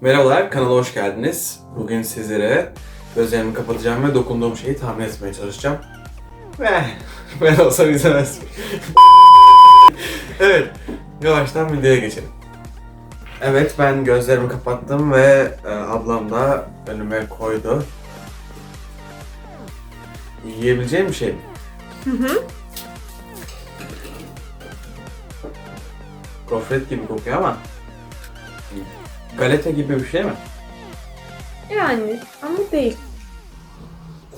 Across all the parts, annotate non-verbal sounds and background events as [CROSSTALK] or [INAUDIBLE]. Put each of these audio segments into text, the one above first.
Merhabalar, kanala hoş geldiniz. Bugün sizlere gözlerimi kapatacağım ve dokunduğum şeyi tahmin etmeye çalışacağım. Ve [LAUGHS] ben olsam izlemez. [LAUGHS] evet, yavaştan videoya geçelim. Evet, ben gözlerimi kapattım ve e, ablam da önüme koydu. Yiyebileceğim bir şey mi? Hı hı. Gofret gibi kokuyor ama galeta gibi bir şey mi? Yani ama değil.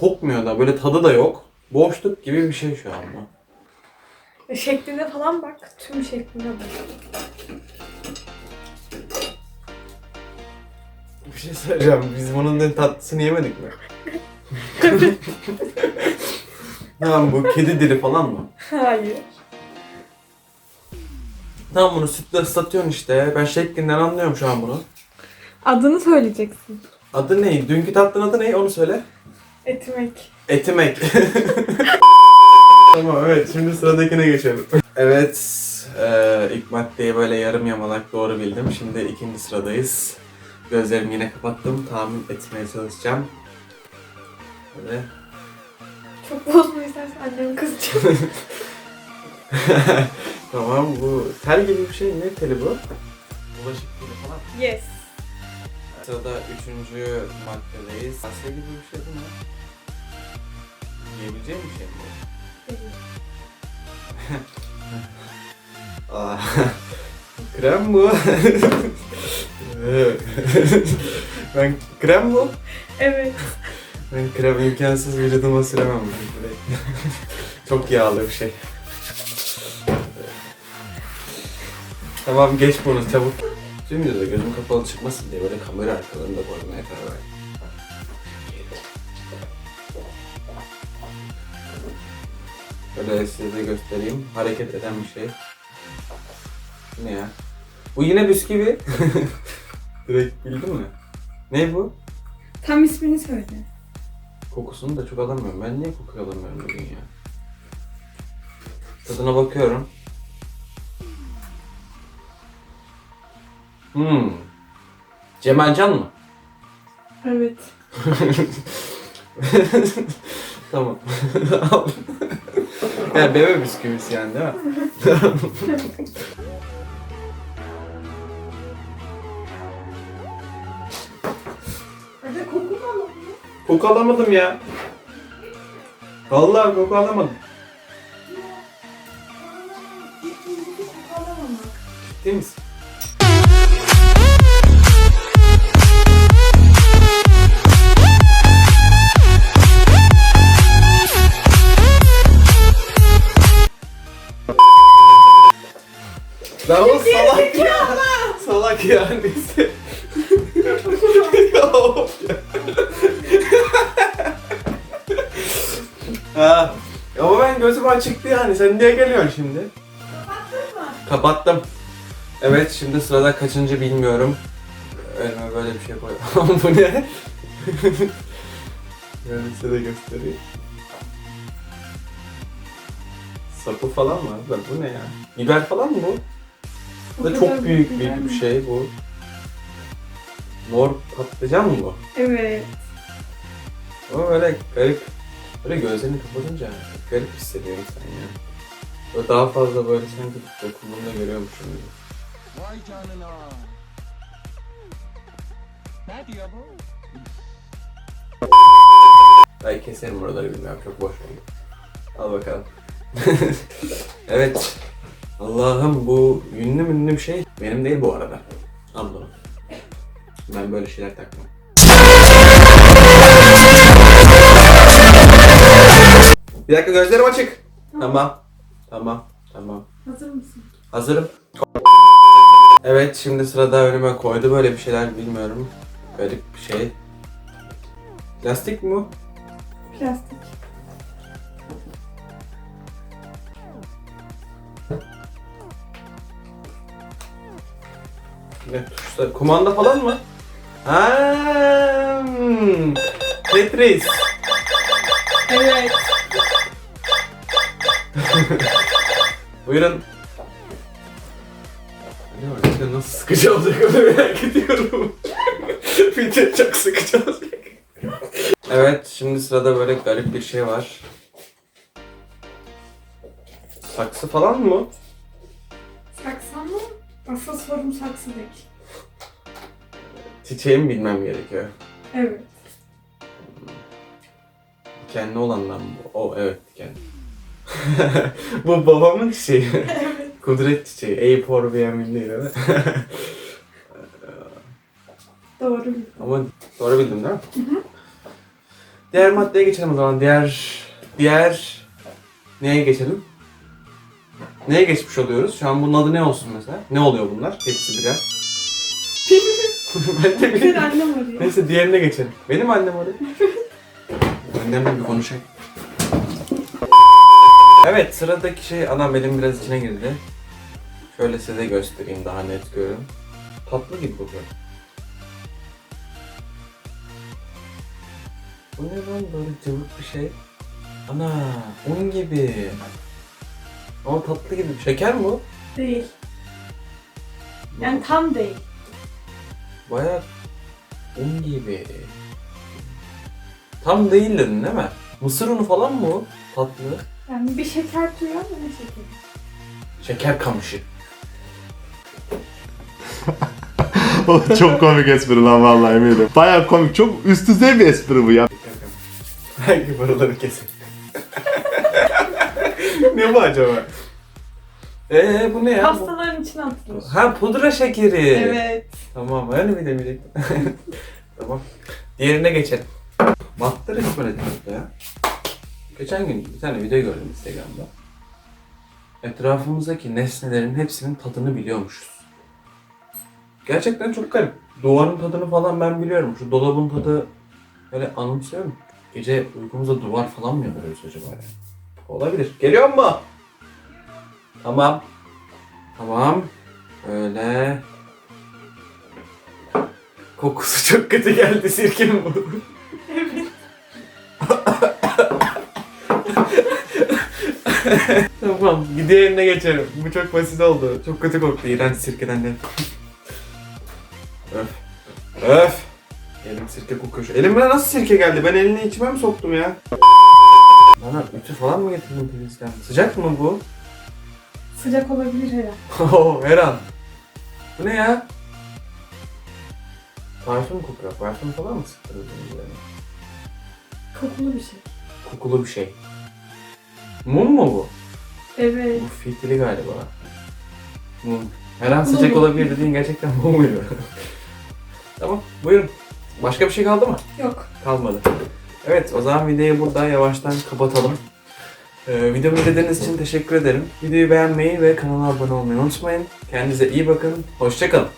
Kokmuyor da böyle tadı da yok. Boşluk gibi bir şey şu an bu. E, Şekline falan bak. Tüm şekline bak. Bir şey söyleyeceğim. Biz bunun en tatlısını yemedik mi? [LAUGHS] [LAUGHS] tamam bu kedi dili falan mı? Hayır. Tamam bunu sütle ıslatıyorsun işte. Ben şeklinden anlıyorum şu an bunu. Adını söyleyeceksin. Adı ne? Dünkü tatlının adı ne? Onu söyle. Etmek. Etimek. [LAUGHS] tamam evet şimdi sıradakine geçelim. Evet e, ilk maddeyi böyle yarım yamalak doğru bildim. Şimdi ikinci sıradayız. Gözlerimi yine kapattım. Tahmin etmeye çalışacağım. Böyle. Çok bozma istersen annem kızacak. [LAUGHS] tamam bu tel gibi bir şey. Ne teli bu? Bulaşık teli falan. yes. Sırada üçüncü maddedeyiz. Pasta gibi bir şey değil mi? Yiyebileceğim bir şey mi bu? [LAUGHS] Aa, krem bu. [LAUGHS] ben krem bu. Evet. Ben krem imkansız vücuduma süremem. [LAUGHS] Çok yağlı bir şey. Tamam geç bunu çabuk. Tüm videoda gözüm kapalı çıkmasın diye böyle kamera arkalarında koymaya karar verdim. Böyle size de göstereyim. Hareket eden bir şey. Ne ya? Bu yine bisküvi. [LAUGHS] Direkt bildin mi? Ne bu? Tam ismini söyle. Kokusunu da çok alamıyorum. Ben niye kokuyu alamıyorum bugün ya? Tadına bakıyorum. Hmm. Cemalcan mı? Evet. [LAUGHS] tamam. [LAUGHS] Yani bebe bisküvisi yani değil mi? Koku alamadım ya. Vallahi koku alamadım. Ciddi misin? Salak ya. Salak ya neyse. [LAUGHS] Of ya. [LAUGHS] ha. Ama ben gözüm açıktı yani. Sen niye geliyorsun şimdi? Kapattım. Evet şimdi sırada kaçıncı bilmiyorum. Önüme böyle bir şey koy. [LAUGHS] Bu ne? yani size de göstereyim. Sapı falan da bu ne ya? Biber falan mı bu? Bu da çok büyük bir, bir şey bu. Mor patlıcan mı bu? Evet. Ama böyle garip. Böyle gözlerini kapatınca garip hissediyor insan ya. Böyle daha fazla böyle sanki dokunduğunda görüyormuşum gibi. Vay canına. Ne diyor bu? Belki keserim buraları bilmiyorum çok boş oldu. Al bakalım. [LAUGHS] evet. Allah'ım bu ünlü ünlü bir şey. Benim değil bu arada. Bunu. Ben böyle şeyler takmam. Bir dakika gözlerim açık. Tamam. Tamam. Tamam. Hazır mısın? Hazırım. Evet şimdi sırada önüme koydu böyle bir şeyler bilmiyorum. Garip bir şey. Plastik mi bu? Plastik. Ne tuşlar? Kumanda falan mı? Ha, hmm. Tetris. Evet. [LAUGHS] Buyurun. Acaba nasıl sıkıcı olacak onu merak ediyorum. [LAUGHS] Video çok sıkıcı olacak. evet şimdi sırada böyle garip bir şey var. Saksı falan mı? Asıl sorum saksı değil. Çiçeği mi bilmem gerekiyor? Evet. Dikenli olandan mı? O evet dikenli. [LAUGHS] Bu babamın çiçeği. [LAUGHS] evet. Kudret çiçeği. Eypor beğenmin değil mi? [LAUGHS] Doğru bildin. Ama doğru bildim değil mi? Diğer maddeye geçelim o zaman. Diğer diğer neye geçelim? Neye geçmiş oluyoruz? Şu an bunun adı ne olsun mesela? Ne oluyor bunlar? Hepsi birer. ben de Senin bilmiyorum. annem arıyor. Neyse diğerine geçelim. Benim annem arıyor. Annemle bir konuşayım. Evet sıradaki şey anam benim biraz içine girdi. Şöyle size göstereyim daha net görün. Tatlı gibi kokuyor. Bu ne lan böyle cıvık bir şey? Ana un gibi. Ama tatlı gibi. Şeker mi o? Değil. Yani tam değil. Bayağı un gibi. Tam değil dedin değil mi? Mısır unu falan mı o? Tatlı. Yani bir şeker türü ama ne şekeri? Şeker kamışı. [LAUGHS] O çok komik espri lan vallahi eminim. Baya komik. Çok üst düzey bir espri bu ya. Hangi paraları kesin? Ne bu acaba? Eee bu ne ya? Pastaların içine atılır. Ha pudra şekeri. Evet. Tamam öyle mi demeyecektim? [LAUGHS] tamam. Diğerine geçelim. Böyle değil ya. Geçen gün bir tane video gördüm Instagram'da. Etrafımızdaki nesnelerin hepsinin tadını biliyormuşuz. Gerçekten çok garip. Duvarın tadını falan ben biliyorum. Şu dolabın tadı böyle anımsıyorum. Gece uykumuzda duvar falan mı yapıyoruz acaba ya? Olabilir. Geliyor mu? Tamam. Tamam. Öyle. Kokusu çok kötü geldi sirkenin bu. tamam, diğerine geçelim. Bu çok basit oldu. Çok kötü koktu. İğrenç sirkeden de. Öf. Öf. Elim sirke kokuyor. Elime nasıl sirke geldi? Ben elini içime mi soktum ya? Bana ütü falan mı getirdin Filiz'den? Sıcak mı bu? Sıcak olabilir herhalde. [LAUGHS] Oo, her an. Bu ne ya? Parfüm kokuyor. Parfüm falan mı bunu yani? Kokulu bir şey. Kokulu bir şey. Mum mu bu? Evet. Bu fitili galiba. Mum. Her an sıcak Mum. olabilir dediğin gerçekten mum muydu? [LAUGHS] tamam, buyurun. Başka bir şey kaldı mı? Yok. Kalmadı. Evet, o zaman videoyu burada yavaştan kapatalım. Ee, videomu izlediğiniz için teşekkür ederim. Videoyu beğenmeyi ve kanala abone olmayı unutmayın. Kendinize iyi bakın. Hoşçakalın.